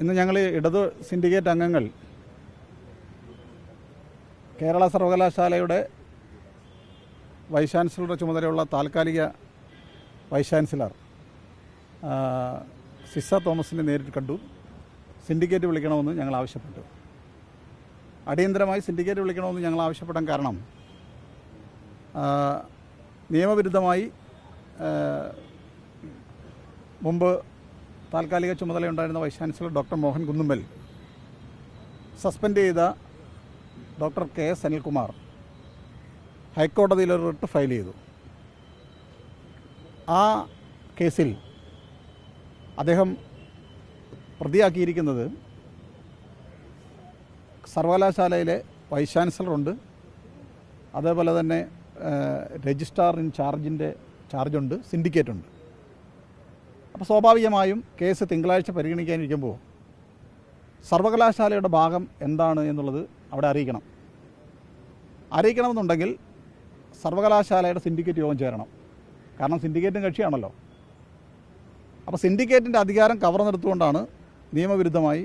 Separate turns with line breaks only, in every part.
ഇന്ന് ഞങ്ങൾ ഇടത് സിൻഡിക്കേറ്റ് അംഗങ്ങൾ കേരള സർവകലാശാലയുടെ വൈസ് ചാൻസലറുടെ ചുമതലയുള്ള താൽക്കാലിക വൈസ് ചാൻസലർ സിസ തോമസിനെ നേരിട്ട് കണ്ടു. സിൻഡിക്കേറ്റ് വിളിക്കണമെന്ന് ഞങ്ങൾ ആവശ്യപ്പെട്ടു. അടിയന്തരമായി സിൻഡിക്കേറ്റ് വിളിക്കണമെന്ന് ഞങ്ങൾ ആവശ്യപ്പെടാൻ കാരണം നിയമവിരുദ്ധമായി മുമ്പ് താൽക്കാലിക ചുമതലയുണ്ടായിരുന്ന vice chancellor doctor Mohan Kunnummal. Suspend ചെയ്ത ഡോക്ടർ കെ എസ് അനിൽകുമാർ ഹൈക്കോടതിയിൽ ഒരു റിട്ട് ഫയൽ ചെയ്തു. ആ കേസിൽ അദ്ദേഹം പ്രതിയാക്കിയിരിക്കുന്നത് സർവകലാശാലയിലെ വൈസ് ചാൻസലറുണ്ട്. അതേപോലെ തന്നെ രജിസ്ട്രാർ ഇൻ ചാർജിന്റെ ചാർജുണ്ട് സിൻഡിക്കേറ്റ് ഉണ്ട് അപ്പോൾ സ്വാഭാവികമായും കേസ് തിങ്കളാഴ്ച പരിഗണിക്കാനിരിക്കുമ്പോൾ സർവകലാശാലയുടെ ഭാഗം എന്താണ് എന്നുള്ളത് അവിടെ അറിയിക്കണം. അറിയിക്കണമെന്നുണ്ടെങ്കിൽ സർവകലാശാലയുടെ സിൻഡിക്കേറ്റ് യോഗം ചേരണം. കാരണം സിൻഡിക്കേറ്റും കക്ഷിയാണല്ലോ. അപ്പോൾ സിൻഡിക്കേറ്റിന്റെ അധികാരം കവർന്നെടുത്തുകൊണ്ടാണ് നിയമവിരുദ്ധമായി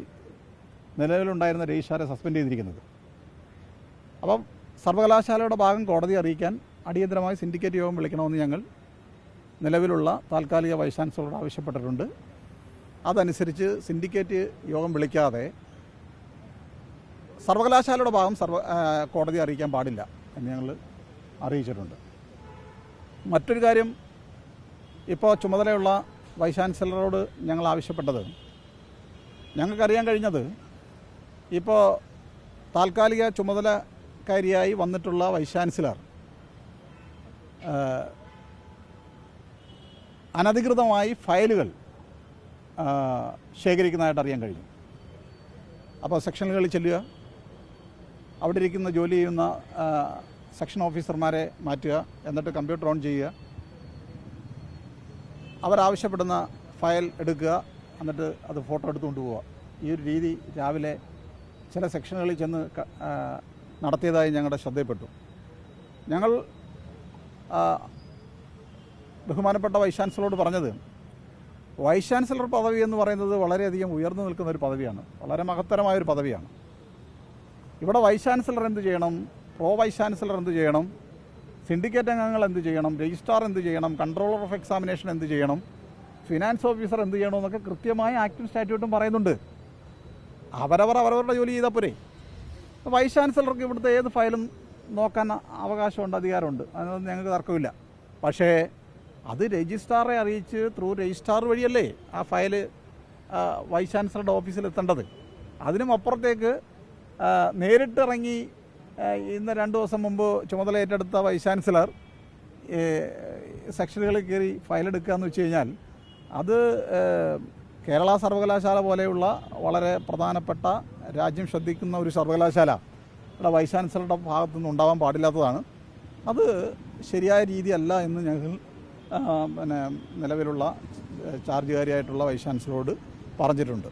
നിലവിലുണ്ടായിരുന്ന രജിസ്ട്രാറെ സസ്പെൻഡ് ചെയ്തിരിക്കുന്നത്. അപ്പം സർവകലാശാലയുടെ ഭാഗം കോടതി അറിയിക്കാൻ അടിയന്തരമായി സിൻഡിക്കേറ്റ് യോഗം വിളിക്കണമെന്ന് ഞങ്ങൾ നിലവിലുള്ള താൽക്കാലിക വൈസ് ചാൻസലറോട് ആവശ്യപ്പെട്ടിട്ടുണ്ട്. അതനുസരിച്ച് സിൻഡിക്കേറ്റ് യോഗം വിളിക്കാതെ സർവകലാശാലയുടെ ഭാഗം സർവ കോടതി അറിയിക്കാൻ പാടില്ല എന്ന് ഞങ്ങൾ അറിയിച്ചിട്ടുണ്ട്. മറ്റൊരു കാര്യം ഇപ്പോൾ ചുമതലയുള്ള വൈസ് ചാൻസലറോട് ഞങ്ങൾ ആവശ്യപ്പെട്ടത് ഞങ്ങൾക്കറിയാൻ കഴിഞ്ഞത് ഇപ്പോൾ താൽക്കാലിക ചുമതലക്കാരിയായി വന്നിട്ടുള്ള വൈസ് ചാൻസലർ അനധികൃതമായി ഫയലുകൾ ശേഖരിക്കുന്നതായിട്ട് അറിയാൻ കഴിഞ്ഞു. അപ്പോൾ സെക്ഷനുകളിൽ ചെല്ലുക. അവിടെ ഇരിക്കുന്ന ജോലി ചെയ്യുന്ന സെക്ഷൻ ഓഫീസർമാരെ മാറ്റുക. എന്നിട്ട് കമ്പ്യൂട്ടർ ഓൺ ചെയ്യുക. അവരാവശ്യപ്പെടുന്ന ഫയൽ എടുക്കുക. എന്നിട്ട് അത് ഫോട്ടോ എടുത്തുകൊണ്ട് പോവുക. ഈ ഒരു രീതി രാവിലെ ചില സെക്ഷനുകളിൽ ചെന്ന് നടത്തിയതായി ഞങ്ങളുടെ ശ്രദ്ധയിൽപ്പെട്ടു. ഞങ്ങൾ ബഹുമാനപ്പെട്ട വൈസ് ചാൻസലറോട് പറഞ്ഞത് വൈസ് ചാൻസലർ പദവി എന്ന് പറയുന്നത് വളരെയധികം ഉയർന്നു നിൽക്കുന്ന ഒരു പദവിയാണ് വളരെ മഹത്തരമായ ഒരു പദവിയാണ്. ഇവിടെ വൈസ് ചാൻസലർ എന്ത് ചെയ്യണം? പ്രോ വൈസ് ചാൻസലർ എന്ത് ചെയ്യണം? സിൻഡിക്കേറ്റ് അംഗങ്ങൾ എന്ത് ചെയ്യണം? രജിസ്ട്രാർ എന്ത് ചെയ്യണം? കൺട്രോളർ ഓഫ് എക്സാമിനേഷൻ എന്ത് ചെയ്യണം? ഫിനാൻസ് ഓഫീസർ എന്ത് ചെയ്യണം എന്നൊക്കെ കൃത്യമായ ആക്ടും സ്റ്റാറ്റ്യൂട്ടും പറയുന്നുണ്ട്. അവരവർ അവരവരുടെ ജോലി ചെയ്താൽ പോരെ. വൈസ് ചാൻസലർക്ക് ഇവിടുത്തെ ഏത് ഫയലും നോക്കാൻ അവകാശമുണ്ട് അധികാരമുണ്ട്. അതിനൊന്നും ഞങ്ങൾക്ക് തർക്കമില്ല. പക്ഷേ അത് രജിസ്ട്രാറെ അറിയിച്ച് ത്രൂ രജിസ്ട്രാർ വഴിയല്ലേ ആ ഫയൽ വൈസ് ചാൻസലറുടെ ഓഫീസിൽ എത്തേണ്ടത് അതിനും അപ്പുറത്തേക്ക് നേരിട്ടിറങ്ങി ഇന്ന് രണ്ട് ദിവസം മുമ്പ് ചുമതല ഏറ്റെടുത്ത വൈസ് ചാൻസലർ സെക്ഷനുകളിൽ കയറി ഫയലെടുക്കുക എന്ന് വെച്ച് കഴിഞ്ഞാൽ അത് കേരള സർവകലാശാല പോലെയുള്ള വളരെ പ്രധാനപ്പെട്ട രാജ്യം ശ്രദ്ധിക്കുന്ന ഒരു സർവകലാശാല. ഇവിടെ വൈസ് ചാൻസലറുടെ ഭാഗത്തുനിന്ന് ഉണ്ടാവാൻ പാടില്ലാത്തതാണ്. അത് ശരിയായ രീതിയല്ല എന്ന് ഞങ്ങൾ പിന്നെ നിലവിലുള്ള ചാർജ് ചാർജുകാരിയായിട്ടുള്ള വൈസ് ചാൻസലറോട് പറഞ്ഞിട്ടുണ്ട്.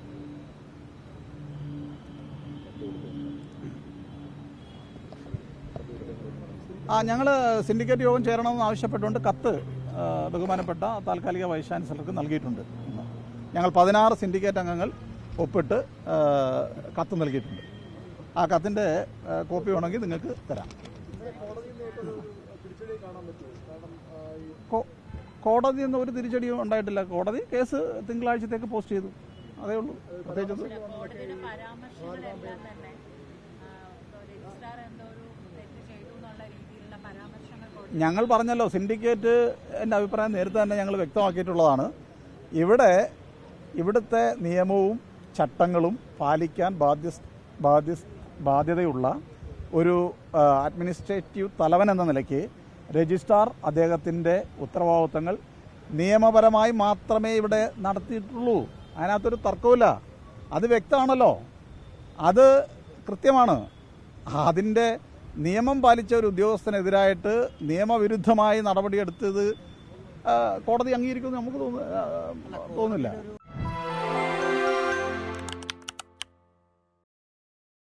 ആ ഞങ്ങൾ സിൻഡിക്കേറ്റ് യോഗം ചേരണമെന്ന് ആവശ്യപ്പെട്ടുകൊണ്ട് കത്ത് ബഹുമാനപ്പെട്ട താൽക്കാലിക വൈസ് ചാൻസലർക്ക് നൽകിയിട്ടുണ്ട്. ഞങ്ങൾ പതിനാറ് സിൻഡിക്കേറ്റ് അംഗങ്ങൾ ഒപ്പിട്ട് കത്ത് നൽകിയിട്ടുണ്ട്. ആ കത്തിന്റെ കോപ്പി വേണമെങ്കിൽ നിങ്ങൾക്ക് തരാം. കോടതി എന്ന ഒരു തിരിച്ചടിയും ഉണ്ടായിട്ടില്ല. കോടതി കേസ് തിങ്കളാഴ്ചത്തേക്ക് പോസ്റ്റ് ചെയ്തു. അതേ ഉള്ളൂ. പ്രത്യേകിച്ച് ഞങ്ങൾ പറഞ്ഞല്ലോ സിൻഡിക്കേറ്റ് എന്റെ അഭിപ്രായം നേരത്തെ തന്നെ ഞങ്ങൾ വ്യക്തമാക്കിയിട്ടുള്ളതാണ്. ഇവിടെ ഇവിടുത്തെ നിയമവും ചട്ടങ്ങളും പാലിക്കാൻ ബാധ്യ ബാധ്യ ബാധ്യതയുള്ള ഒരു അഡ്മിനിസ്ട്രേറ്റീവ് തലവൻ എന്ന നിലയ്ക്ക് രജിസ്ട്രാർ അദ്ദേഹത്തിന്റെ ഉത്തരവാദിത്തങ്ങൾ നിയമപരമായി മാത്രമേ ഇവിടെ നടത്തിയിട്ടുള്ളൂ. അതിനകത്തൊരു തർക്കമില്ല അത് വ്യക്തമാണല്ലോ. അത് കൃത്യമാണ്. അതിന്റെ നിയമം പാലിച്ച ഒരു ഉദ്യോഗസ്ഥനെതിരായിട്ട് നിയമവിരുദ്ധമായി നടപടിയെടുത്തത് കോടതി അംഗീകരിക്കുമെന്ന് നമുക്ക് തോന്നുന്നു തോന്നുന്നില്ല.